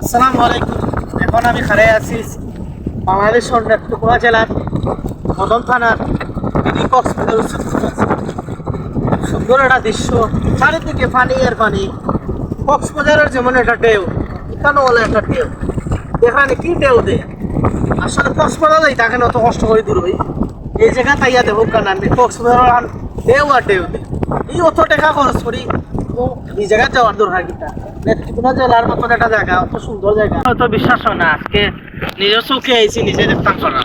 আসসালামু আলাইকুম। এখন আমি খাড়াই আছি বাংলাদেশের নেত্রকোনা জেলার মদন থানার। সুন্দর একটা দৃশ্য। চারিদিকে পানি আর পানি। কক্সবাজারের যেমন একটা ঢেউ এখানেও হলো একটা ঢেউ। এখানে কি ঢেউ দে? আসলে কক্সবাজার যাই তাকে অত কষ্ট করে দূর হই এই জায়গা তাইয়া দেবো কেন? আমি কক্সবাজার ঢেউ আর ঢেউ দে। এই অত টাকা খরচ করি, ও, এই জায়গায় যাওয়ার দরকার কিটা নেত্রকোনা জেলার মতন একটা জায়গা, অত সুন্দর জায়গা। হয়তো বিশ্বাস হয় না, আজকে নিজের চোখে আইছি, নিজে দেখতাম করা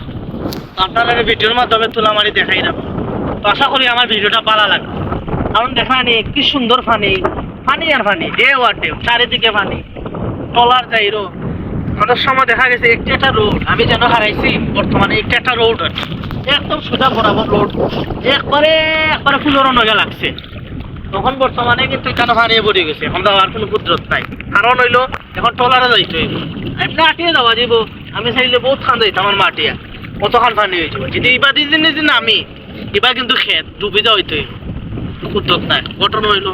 আপনারা ভিডিওর মাধ্যমে তোলা মারি দেখাই না তো আশা করি আমার ভিডিওটা ভালো লাগবে। কারণ দেখা নেই কি সুন্দর পানি পানি আর পানি ঢেউ আর ঢেউ চারিদিকে পানি টলার যাইরো অনেক সময় দেখা গেছে, একটি একটা রোড, আমি যেন হারাইছি, বর্তমানে একটি একটা রোড একদম সোজা বরাবর রোড। একবারে একবারে ফুলের নগে লাগছে। তখন বর্তমানে কিন্তু কেন হারিয়ে পড়ে গেছে। এখন যাওয়ার কোনো কুদরত নাই। কারণ হইল, এখন টলারে যাইতে হইব। এমনি আটিয়ে যাওয়া যাব আমি চাইলে বহুত খান যাইতাম আমার মাটিয়া। কতখান পানি হয়ে যাব যদি এবার দিন দিন আমি এবার কিন্তু খেত ডুবি যাওয়া হইতে হইব কুদরত নাই। ঘটনা হইল,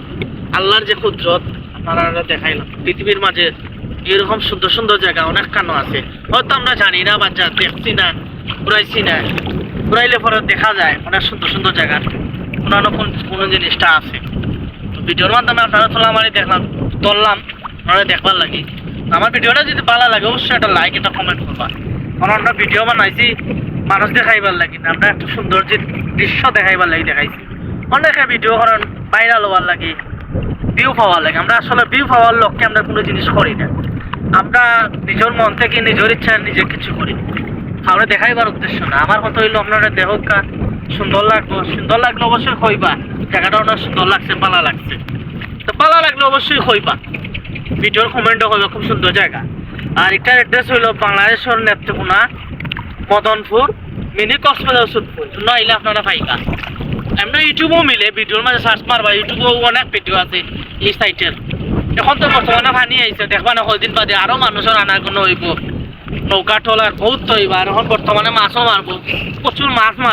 আল্লাহর যে কুদরত, আপনারা দেখাইলাম। পৃথিবীর মাঝে এরকম সুন্দর সুন্দর জায়গা অনেক কেন আছে। হয়তো আমরা জানি না, বা যা দেখছি না, ঘুরাইছি না। ঘুরাইলে পরে দেখা যায়, অনেক সুন্দর সুন্দর জায়গা। কোনো কোন কোনো জিনিসটা আছে। ভিডিওর মাধ্যমে আপনারা তোলা মারি দেখলাম, তুললাম আপনারা দেখবার লাগি। আমার ভিডিওটা যদি ভালো লাগে, অবশ্যই একটা লাইক একটা কমেন্ট করবা। কারণ আমরা ভিডিও বানাইছি, মানুষ দেখাইবার লাগি আমরা একটা সুন্দর যে দৃশ্য দেখাইবার লাগি, দেখাইছি। অনেকে ভিডিও করেন ভাইরাল হওয়ার লাগি ভিউ পাওয়ার লাগে। আমরা আসলে ভিউ পাওয়ার লক্ষ্যে আমরা কোনো জিনিস করি না। আমরা নিজের মন থেকে নিজের ইচ্ছা নিজে কিছু করি। তাহলে দেখাইবার উদ্দেশ্য না। আমার কথা হইল আপনারা দেহকা সুন্দর লাগল, সুন্দর লাগলে অবশ্যই কইবা জায়গাটা অনেক সুন্দর লাগছে ভালো লাগছে। তো ভালো লাগলে অবশ্যই কইবা ভিডিওর কমেন্টও কইবা খুব সুন্দর জায়গা। আর এটার অ্যাড্রেস হইল বাংলাদেশের নেত্রকোনা, মদনপুর, মিনি কক্সবাজার সুদপুর নইলে আপনারা পাইকা এমনি ইউটিউবও মিলে, ভিডিওর মাঝে সার্চ মারবা। ইউটিউবেও অনেক ভিডিও আছে এই সাইটের এখন তো বর্তমানে পানি আইছে, দেখবা না, কয়দিন বাদে আরও মানুষের আনাগুনো হইব। নৌকা টলার বহুত হইব, আর এখন বর্তমানে মাছও মারবো। প্রচুর মাছ মারবো।